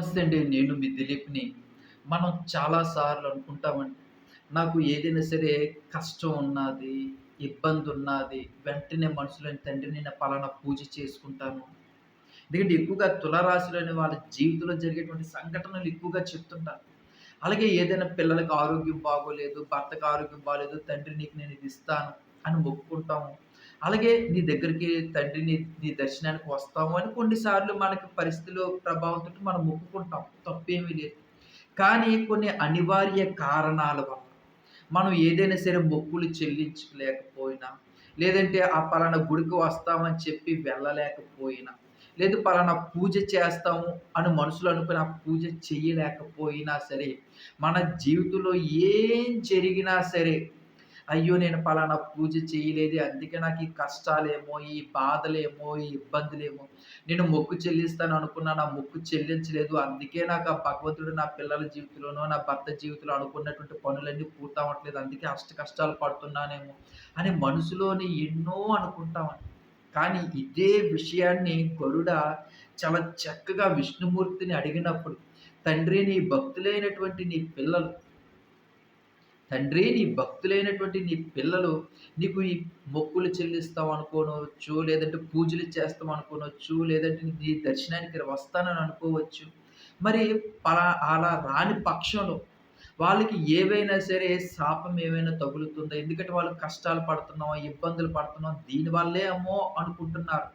నమస్తే అండి. నేను మీ దిలీప్‌ని. మనం చాలా సార్లు అనుకుంటామండి. నాకు ఏదైనా సరే కష్టం ఉన్నాది, ఇబ్బందున్నాది, వెంటనే మనసులోని తండ్రిని నేను పలానా పూజ చేసుకుంటాను. ఎందుకంటే ఎక్కువగా తులారాశిలోని వాళ్ళ జీవితంలో జరిగేటువంటి సంఘటనలు ఎక్కువగా చెప్తుంటారు. అలాగే ఏదైనా పిల్లలకి ఆరోగ్యం బాగోలేదు, భర్తకు ఆరోగ్యం బాగోలేదు తండ్రి నీకు నేను ఇది ఇస్తాను అని ఒప్పుకుంటాము అలాగే నీ దగ్గరికి తండ్రి నీ నీ దర్శనానికి వస్తాము అని కొన్నిసార్లు మనకి పరిస్థితులు ప్రభావంతో మనం మొక్కుకుంటాం. తప్పేమీ లేదు. కానీ కొన్ని అనివార్య కారణాల వల్ల మనం ఏదైనా సరే మొక్కులు చెల్లించలేకపోయినా, లేదంటే ఆ పలానా గుడికి వస్తామని చెప్పి వెళ్ళలేకపోయినా, లేదు పలానా పూజ చేస్తాము అని మనసులో అనుకుని ఆ పూజ చేయలేకపోయినా సరే, మన జీవితంలో ఏం జరిగినా సరే అయ్యో! నేను పలానా పూజ చేయలేదే, అందుకే నాకు ఈ కష్టాలేమో, ఈ బాధలేమో, ఈ ఇబ్బందులేమో, నేను మొక్కు చెల్లిస్తాను అనుకున్నా, నా మొక్కు చెల్లించలేదు. అందుకే నాకు ఆ భగవంతుడు నా పిల్లల జీవితంలోనో, నా భర్త జీవితంలో అనుకున్నటువంటి పనులన్నీ పూర్తవట్లేదు అందుకే అష్ట కష్టాలు పడుతున్నానేమో అని మనసులోని ఎన్నో అనుకుంటామండి. కానీ ఇదే విషయాన్ని గరుడ చాలా చక్కగా విష్ణుమూర్తిని అడిగినప్పుడు, తండ్రి నీ భక్తులైనటువంటి నీ పిల్లలు తండ్రి నీ భక్తులైనటువంటి నీ పిల్లలు నీకు ఈ మొక్కులు చెల్లిస్తాం అనుకోనవచ్చు, లేదంటే పూజలు చేస్తాం అనుకోనవచ్చు, లేదంటే నీ దర్శనానికి వస్తానని అనుకోవచ్చు. మరి పలా అలా రాని పక్షంలో వాళ్ళకి ఏవైనా సరే శాపం ఏమైనా తగులుతుందో ఎందుకంటే వాళ్ళు కష్టాలు పడుతున్నాం, ఇబ్బందులు పడుతున్నాం, దీనివల్లే ఏమో అనుకుంటున్నారు.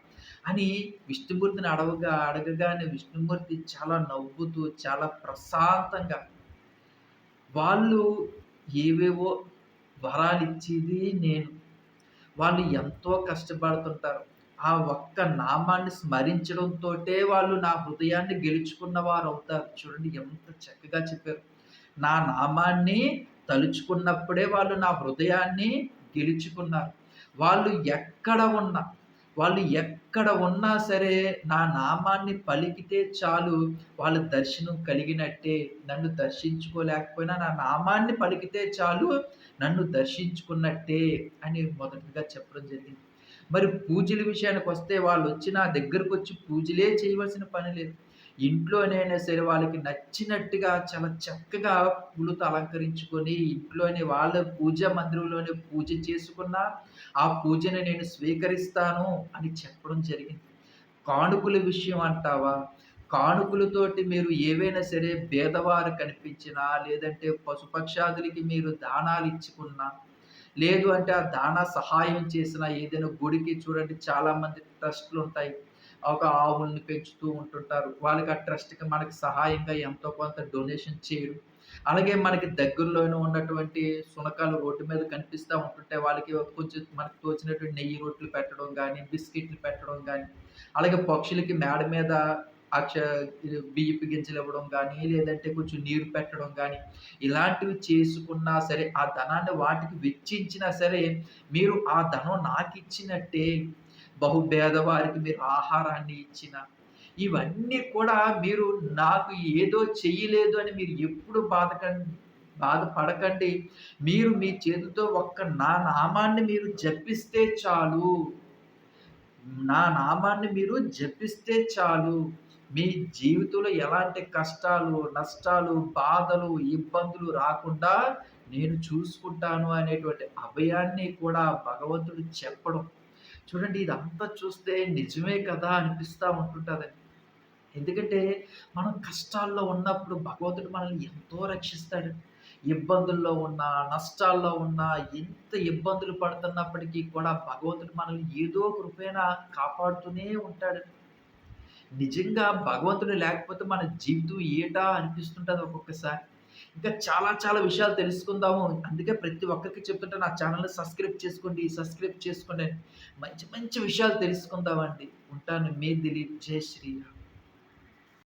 అని విష్ణుమూర్తిని అడవగా అడగగానే విష్ణుమూర్తి చాలా నవ్వుతూ, చాలా ప్రశాంతంగా వాళ్ళు ఏవేవో వరాలిచ్చేది నేను. వాళ్ళు ఎంతో కష్టపడుతుంటారు. ఆ ఒక్క నామాన్ని స్మరించడంతో వాళ్ళు నా హృదయాన్ని గెలుచుకున్న వారు అవుతారు చూడండి ఎంత చక్కగా చెప్పారు. నా నామాన్ని తలుచుకున్నప్పుడే వాళ్ళు నా హృదయాన్ని గెలుచుకున్నారు. వాళ్ళు ఎక్కడ ఉన్నా వాళ్ళు ఎక్కడ ఉన్నా సరే నా నామాన్ని పలికితే చాలు వాళ్ళ దర్శనం కలిగినట్టే. నన్ను దర్శించుకోలేకపోయినా నా నామాన్ని పలికితే చాలు నన్ను దర్శించుకున్నట్టే అని మొదటిగా చెప్పడం జరిగింది. మరి పూజల విషయానికి వస్తే వాళ్ళు వచ్చి నా దగ్గరకొచ్చి పూజలే చేయవలసిన పని లేదు. ఇంట్లోనైనా సరే వాళ్ళకి నచ్చినట్టుగా చాలా చక్కగా పూలతో అలంకరించుకొని ఇంట్లోనే వాళ్ళ పూజ మందిరంలోనే పూజ చేసుకున్నా, ఆ పూజని నేను స్వీకరిస్తాను అని చెప్పడం జరిగింది. కానుకల విషయం అంటావా? కానుకలతోటి మీరు ఏవైనా సరే భేదవారు కనిపించినా, లేదంటే పశుపక్షాదులకి మీరు దానాలు ఇచ్చుకున్నా లేదు అంటే ఆ దాన సహాయం చేసినా ఏదైనా గుడికి చూడండి చాలామంది ట్రస్ట్లు ఉంటాయి ఒక ఆవుల్ని పెంచుతూ ఉంటుంటారు. వాళ్ళకి ఆ ట్రస్ట్‌కి మనకి సహాయంగా ఎంతో కొంత డొనేషన్ చేయడం. అలాగే మనకి దగ్గరలోనే ఉన్నటువంటి సునకాలు రోడ్డు మీద కనిపిస్తూ ఉంటుంటే వాళ్ళకి కొంచెం మనకు తోచినటువంటి నెయ్యి రొట్టెలు పెట్టడం కానీ బిస్కెట్లు పెట్టడం కానీ అలాగే పక్షులకి మేడ మీద అక్ష బియ్యపు గింజలు ఇవ్వడం కానీ లేదంటే కొంచెం నీరు పెట్టడం కానీ ఇలాంటివి చేసుకున్నా సరే, ఆ ధనాన్ని వాటికి వెచ్చించినా సరే, మీరు ఆ ధనం నాకు ఇచ్చినట్టే బహుభేదవారికి మీరు ఆహారాన్ని ఇచ్చిన, ఇవన్నీ కూడా మీరు నాకు ఏదో చెయ్యలేదు అని మీరు ఎప్పుడు బాధకండి బాధపడకండి. మీరు మీ చేతితో ఒక్క నా నామాన్ని మీరు జపిస్తే చాలు. నా నామాన్ని మీరు జపిస్తే చాలు. మీ జీవితంలో ఎలాంటి కష్టాలు, నష్టాలు, బాధలు, ఇబ్బందులు రాకుండా నేను చూసుకుంటాను అనేటువంటి అభయాన్ని కూడా భగవంతుడు చెప్పడం. చూడండి ఇదంతా చూస్తే నిజమే కదా అనిపిస్తూ ఉంటుంటుంది ఎందుకంటే మనం కష్టాల్లో ఉన్నప్పుడు భగవంతుడు మనల్ని ఎంతో రక్షిస్తాడు. ఇబ్బందుల్లో ఉన్నా, నష్టాల్లో ఉన్నా, ఎంత ఇబ్బందులు పడుతున్నప్పటికీ కూడా భగవంతుడు మనల్ని ఏదో కృపేణ కాపాడుతూనే ఉంటాడు. నిజంగా భగవంతుడు లేకపోతే మన జీవితం ఏటా అనిపిస్తుంటుంది ఒక్కొక్కసారి. ఇంకా చాలా చాలా విషయాలు తెలుసుకుందాము. అందుకే ప్రతి ఒక్కరికి చెప్తుంటే నా ఛానల్ని సబ్స్క్రైబ్ చేసుకోండి, సబ్స్క్రైబ్ చేసుకోండి మంచి మంచి విషయాలు తెలుసుకుందామండి. ఉంటాను. మీ దిలీప్. జై శ్రీరామ్.